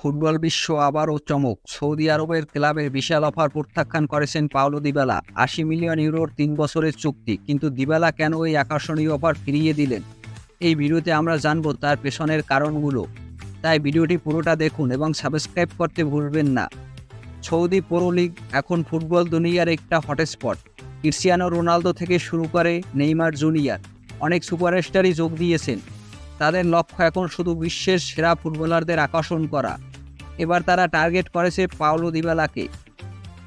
Football বিশ্ব আবারও চমক। সৌদি আরবের ক্লাবের বিশাল অফার প্রত্যাখ্যান করেছেন পাওলো দিবালা। আশি মিলিয়ন ইউরোর তিন বছরের চুক্তি। কিন্তু দিবালা কেন এই আকর্ষণীয় অফার ফিরিয়ে দিলেন? এই ভিডিওতে আমরা জানব তার পেছনের কারণগুলো। তাই ভিডিওটি পুরোটা দেখুন এবং সাবস্ক্রাইব করতে ভুলবেন না। সৌদি প্রো লিগ এখন ফুটবল দুনিয়ার একটা হটস্পট। ক্রিশ্চিয়ানো রোনালদো থেকে শুরু করে নেইমার জুনিয়র অনেক সুপারস্টারই যোগ দিয়েছেন। তাদের লক্ষ্য এখন শুধু বিশ্বের সেরা ফুটবলারদের আকর্ষণ করা। এবার তারা টার্গেট করেছে পাওলো দিবালাকে।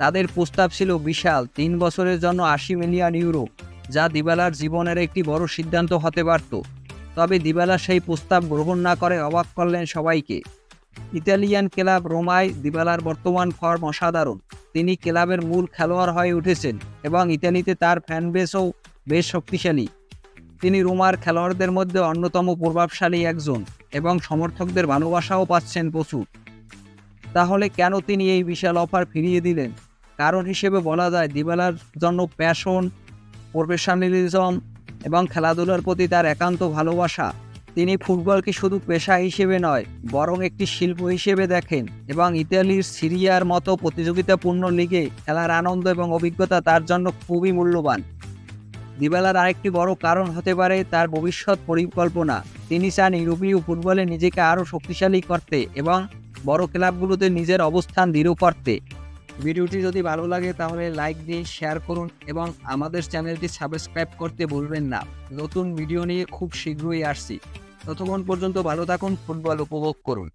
তাদের প্রস্তাব ছিল বিশাল, তিন বছরের জন্য আশি মিলিয়ন ইউরো, যা দিবালার জীবনের একটি বড় সিদ্ধান্ত হতে পারত। তবে দিবালা সেই প্রস্তাব গ্রহণ না করে অবাক করলেন সবাইকে। ইতালিয়ান ক্লাব রোমায় দিবালার বর্তমান ফর্ম অসাধারণ। তিনি ক্লাবের মূল খেলোয়াড় হয়ে উঠেছেন এবং ইতালিতে তার ফ্যানবেসও বেশ শক্তিশালী। তিনি রোমার খেলোয়াড়দের মধ্যে অন্যতম প্রভাবশালী একজন এবং সমর্থকদের ভালোবাসাও পাচ্ছেন প্রচুর। তাহলে কেন তিনি এই বিশাল অফার ফিরিয়ে দিলেন? কারণ হিসেবে বলা যায়, দিবালার জন্য প্যাশন প্রফেশনালিজম এবং খেলাধুলার প্রতি তার একান্ত ভালোবাসা। তিনি ফুটবলকে শুধু পেশা হিসেবে নয়, বরং একটি শিল্প হিসেবে দেখেন এবং ইতালির সিরিয়ার মতো প্রতিযোগিতাপূর্ণ লিগে খেলার আনন্দ এবং অভিজ্ঞতা তার জন্য খুবই মূল্যবান। দিবালার আরেকটি বড় কারণ হতে পারে তার ভবিষ্যৎ পরিকল্পনা। তিনি চান ইউরোপীয় ফুটবলে নিজেকে আরও শক্তিশালী করতে এবং বড় ক্লাবগুলোতে নিজের অবস্থান দৃঢ় করতে। ভিডিওটি যদি ভালো লাগে তাহলে লাইক দিন শেয়ার করুন এবং আমাদের চ্যানেলটি সাবস্ক্রাইব করতে ভুলবেন না। নতুন ভিডিও নিয়ে খুব শীঘ্রই আসছি। ততক্ষণ পর্যন্ত ভালো থাকুন, ফুটবল উপভোগ করুন।